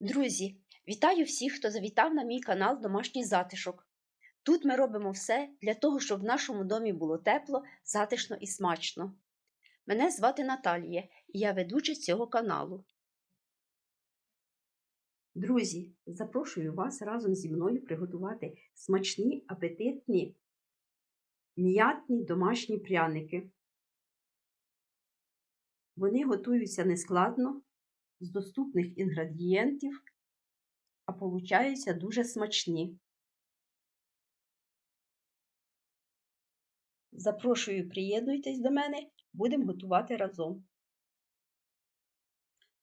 Друзі, вітаю всіх, хто завітав на мій канал Домашній затишок. Тут ми робимо все для того, щоб в нашому домі було тепло, затишно і смачно. Мене звати Наталія, і я ведуча цього каналу. Друзі, запрошую вас разом зі мною приготувати смачні, апетитні, м'ятні домашні пряники. Вони готуються нескладно, з доступних інгредієнтів, а получаються дуже смачні. Запрошую, приєднуйтесь до мене, будемо готувати разом.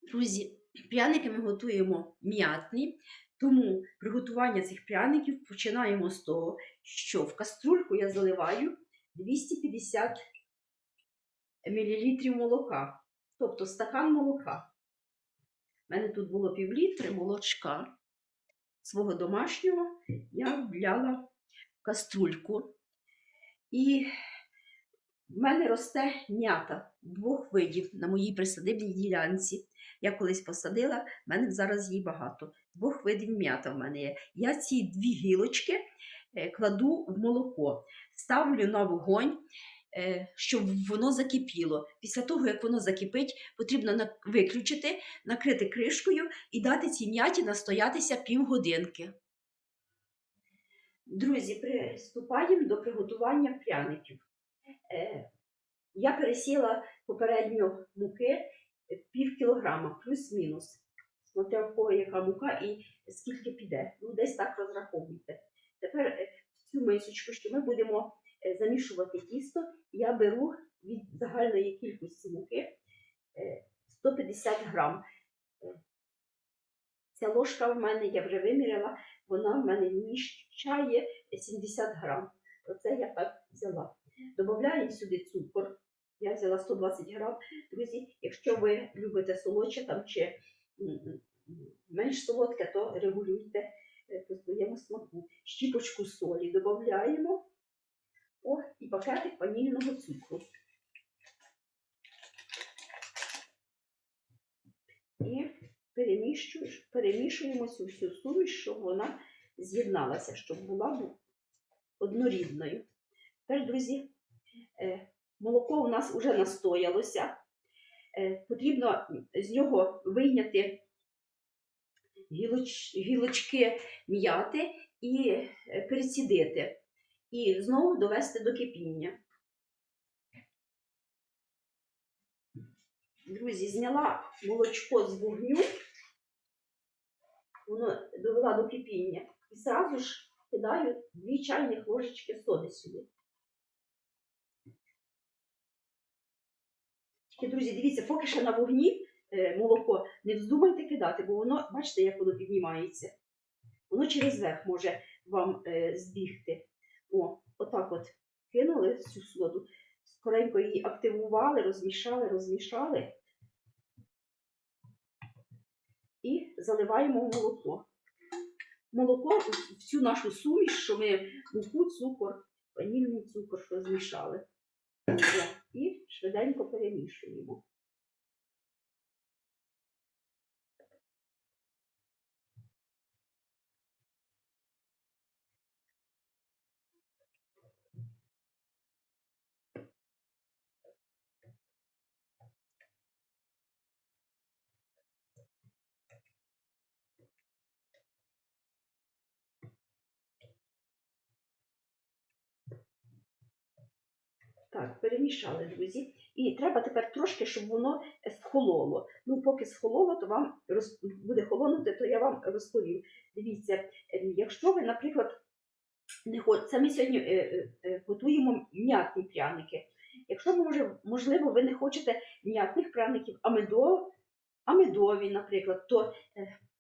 Друзі, пряники ми готуємо м'ятні, тому приготування цих пряників починаємо з того, що в каструльку я заливаю 250 мл молока, тобто стакан молока. У мене тут було півлітри молочка свого домашнього, я вляла каструльку. І в мене росте м'ята двох видів на моїй присадибній ділянці. Я колись посадила, в мене зараз її багато. Двох видів м'ята в мене є. Я ці дві гілочки е, кладу в молоко, ставлю на вогонь щоб воно закипіло. Після того, як воно закипить, потрібно виключити, накрити кришкою і дати цій м'яті настоятися півгодинки. Друзі, приступаємо до приготування пряників. Е, Я пересіла попередньо муки е, пів кілограма, плюс-мінус. Смотря в кого яка мука і скільки піде. Ну, десь так розраховуйте. Тепер е, цю мисочку, що ми будемо е, замішувати тісто, я беру від загальної кількості муки е, 150 грам. Е, Ця ложка в мене, я вже виміряла, вона в мене вміщає 70 грам. Оце я так взяла. Добавляю сюди цукор. Я взяла 120 грам. Друзі, якщо ви любите солодше там чи менш солодке, то регулюйте е, по своєму смаку. Щіпочку солі додаємо. О, і пакетик ванільного цукру. І перемішуємо цю всю суміш, щоб вона з'єдналася, щоб була бу- однорідною. Тепер, друзі, е, молоко у нас вже настоялося. Е, Потрібно з нього вийняти гілочки м'яти і е, перецідити. І знову довести до кипіння. Друзі, зняла молочко з вогню, воно довела до кипіння. І зразу ж кидаю 2 чайних ложечки соди сюди. Тільки, друзі, дивіться, поки ще на вогні е, молоко не вздумайте кидати, бо воно, бачите, як воно піднімається. Воно через верх може вам е, збігти. О, отак от кинули цю соду, скоренько її активували, розмішали, розмішали і заливаємо в молоко. Молоко в цю нашу суміш, що ми муку, цукор, ванільний цукор, що змішали. І швиденько перемішуємо. Так, перемішали, друзі. І треба тепер трошки, щоб воно схололо. Ну, поки схололо, то вам роз... буде холонути, то я вам розповім. Дивіться, е, якщо ви, наприклад, не хо... це ми сьогодні е, е, е, готуємо м'ятні пряники. Якщо може, можливо, ви не хочете м'ятних пряників, а, медо... а наприклад, то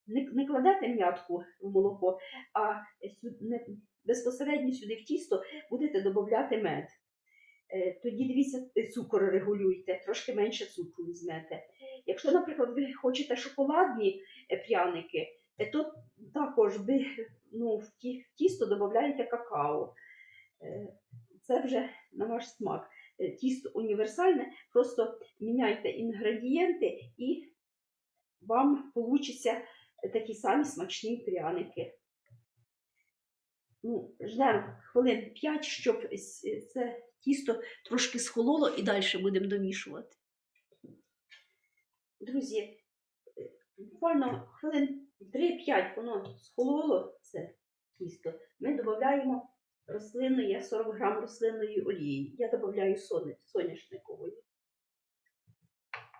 не, не кладете м'ятку в молоко, а сю- не, безпосередньо сюди в тісто будете додати мед. Е, Тоді дивіться, е, цукор регулюйте, трошки менше цукру візьмете. Якщо, наприклад, ви хочете шоколадні е, пряники, то також ви ну, в тісто додаєте какао. Це вже на ваш смак. Тісто універсальне, просто міняйте інгредієнти і вам вийде такі самі смачні пряники. Ну, ждемо хвилин 5, щоб це тісто трошки схололо і далі будемо домішувати. Друзі, буквально хвилин 3-5 воно схололо це тісто. Ми додаємо рослинної 40 грам рослинної олії. Я додаю соняшникової.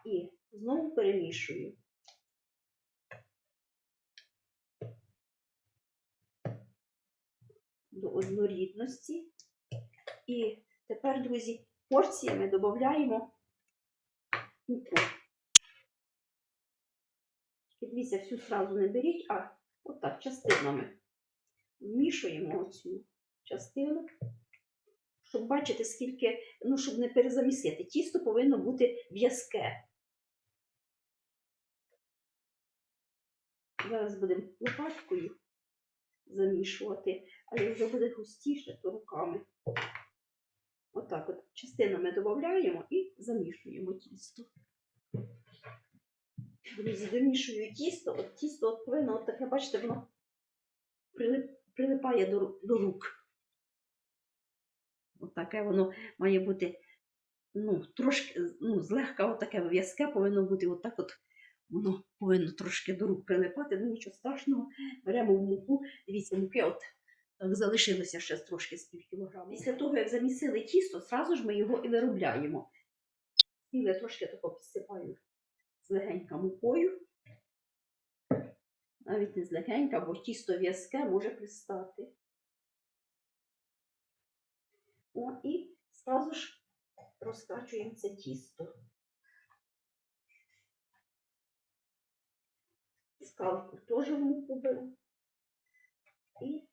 І знову перемішую. До однорідності. І тепер, друзі, порціями додаємо муку. Дивіться, всю сразу не беріть, а отак частинами вмішуємо оцю частину, щоб бачити, скільки, ну, щоб не перезамісити. Тісто повинно бути в'язке. Зараз будемо лопаткою замішувати, а вже буде густіше, то руками. Отак от частинами додаємо і замішуємо тісто. Друзі, домішую тісто. От тісто от повинно от таке, бачите, воно прилипає до, до рук. От таке воно має бути, ну, трошки, ну, злегка отаке в'язке повинно бути отак от. Воно повинно трошки до рук прилипати, ну нічого страшного. Беремо в муку. Дивіться, муки от так залишилося ще трошки з пів кілограма. Після того, як замісили тісто, зразу ж ми його і виробляємо. Ціле трошки тако підсипаю злегенька мукою. Навіть не злегенька, бо тісто в'язке може пристати. О, і зразу ж розкачуємо це тісто. Скалку теж в муку беру. І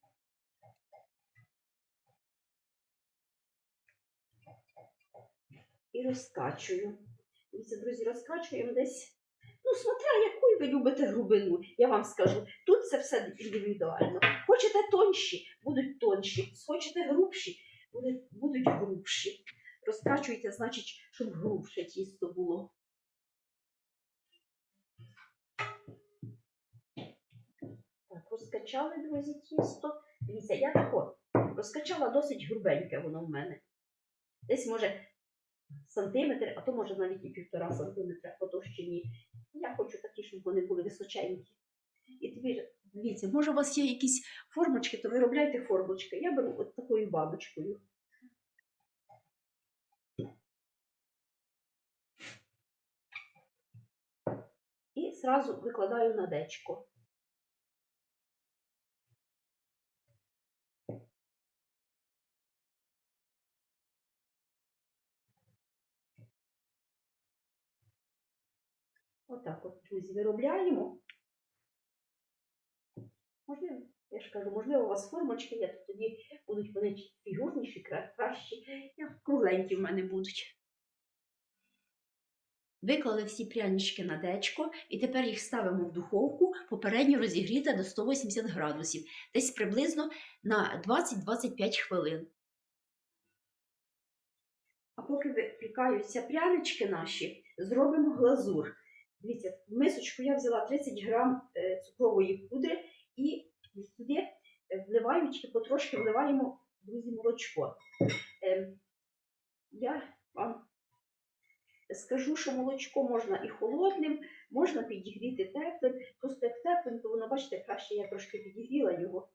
і розкачую. Дивіться, друзі, розкачуємо десь. Ну, смотря, яку ви любите грубину, я вам скажу. Тут це все індивідуально. Хочете тонші, будуть тонші. Хочете грубші, будуть, будуть грубші. Розкачуйте, значить, щоб грубше тісто було. Так, розкачали, друзі, тісто. Дивіться, я тако розкачала досить грубеньке воно в мене. Десь може сантиметр, а то може навіть і півтора сантиметра по товщині. Я хочу такі, щоб вони були височенькі. І тепер, дивіться, може у вас є якісь формочки, то виробляйте формочки. Я беру от такою бабочкою. І зразу викладаю на дечко. Отак от, друзі, виробляємо. Можливо, я ж кажу, можливо, у вас формочки є, то тоді будуть вони фігурніші, кращі. Я- Кругленькі в мене будуть. Виклали всі прянички на дечко і тепер їх ставимо в духовку, попередньо розігріти до 180 градусів, десь приблизно на 20-25 хвилин. А поки випікаються прянички наші, зробимо глазур. Дивіться, в мисочку я взяла 30 грам е, цукрової пудри і сюди е, вливаю, потрошки вливаємо, друзі, молочко. Ем, Я вам скажу, що молочко можна і холодним, можна підігріти теплим. Просто як теплим, то воно, бачите, краще я трошки підігріла його.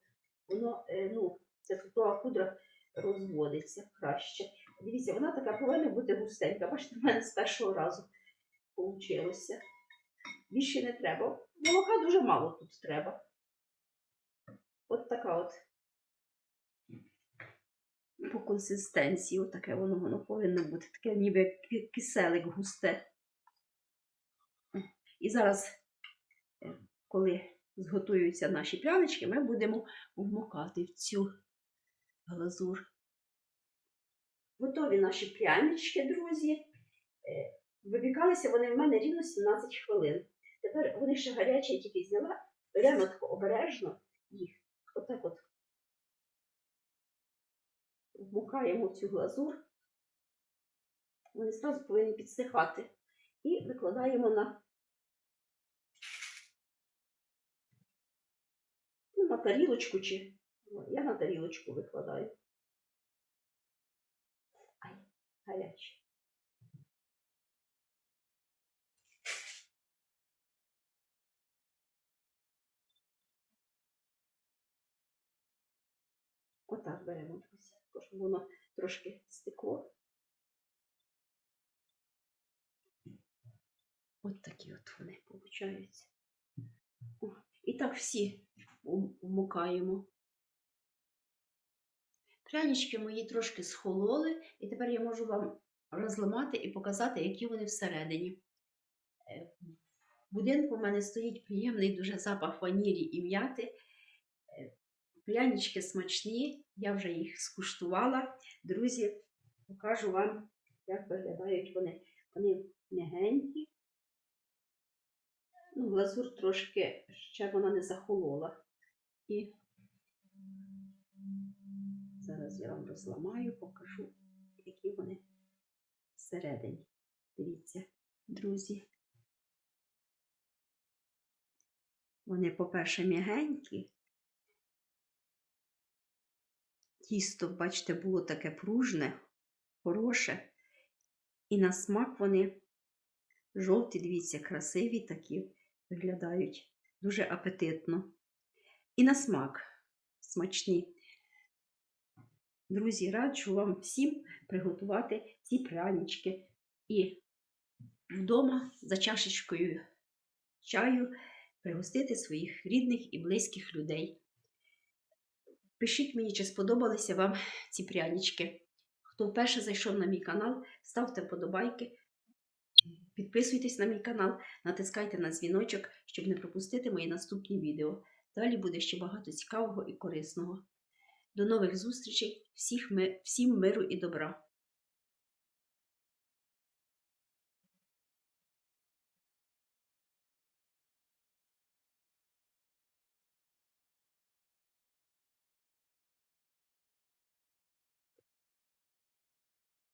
Воно, е, ну, ця цукрова пудра розводиться краще. Дивіться, вона така повинна бути густенька. Бачите, в мене з першого разу вийшло. Більше не треба. Молока дуже мало тут треба. От така от по консистенції, отаке воно, воно повинно бути. Таке ніби киселик густе. І зараз, е, коли зготуються наші прянички, ми будемо вмокати в цю глазур. Готові наші прянички, друзі. Е, Випікалися вони в мене рівно 17 хвилин. Тепер вони ще гарячі, я тільки зняла. Беремо тако обережно їх. Отак от вмукаємо цю глазур. Вони зразу повинні підсихати. І викладаємо на Ну, на тарілочку чи. Я на тарілочку викладаю. Ай, гаряче. Отак беремо, друзі, щоб воно трошки стекло. От такі от вони получаються. І так всі вмукаємо. Прянички мої трошки схололи, і тепер я можу вам розламати і показати, які вони всередині. Е, В будинку в мене стоїть приємний дуже запах ванілі і м'яти. Прянички смачні, я вже їх скуштувала. Друзі, покажу вам, як виглядають вони. Вони м'ягенькі. Ну, глазур трошки ще вона не захолола. І зараз я вам розламаю, покажу, які вони всередині. Дивіться, друзі. Вони, по-перше, м'ягенькі. Тісто, бачите, було таке пружне, хороше. І на смак вони жовті, дивіться, красиві такі виглядають дуже апетитно. І на смак смачні. Друзі, раджу вам всім приготувати ці прянички і вдома за чашечкою чаю пригостити своїх рідних і близьких людей. Пишіть мені, чи сподобалися вам ці прянички. Хто вперше зайшов на мій канал, ставте вподобайки, підписуйтесь на мій канал, натискайте на дзвіночок, щоб не пропустити мої наступні відео. Далі буде ще багато цікавого і корисного. До нових зустрічей, всіх ми, всім миру і добра!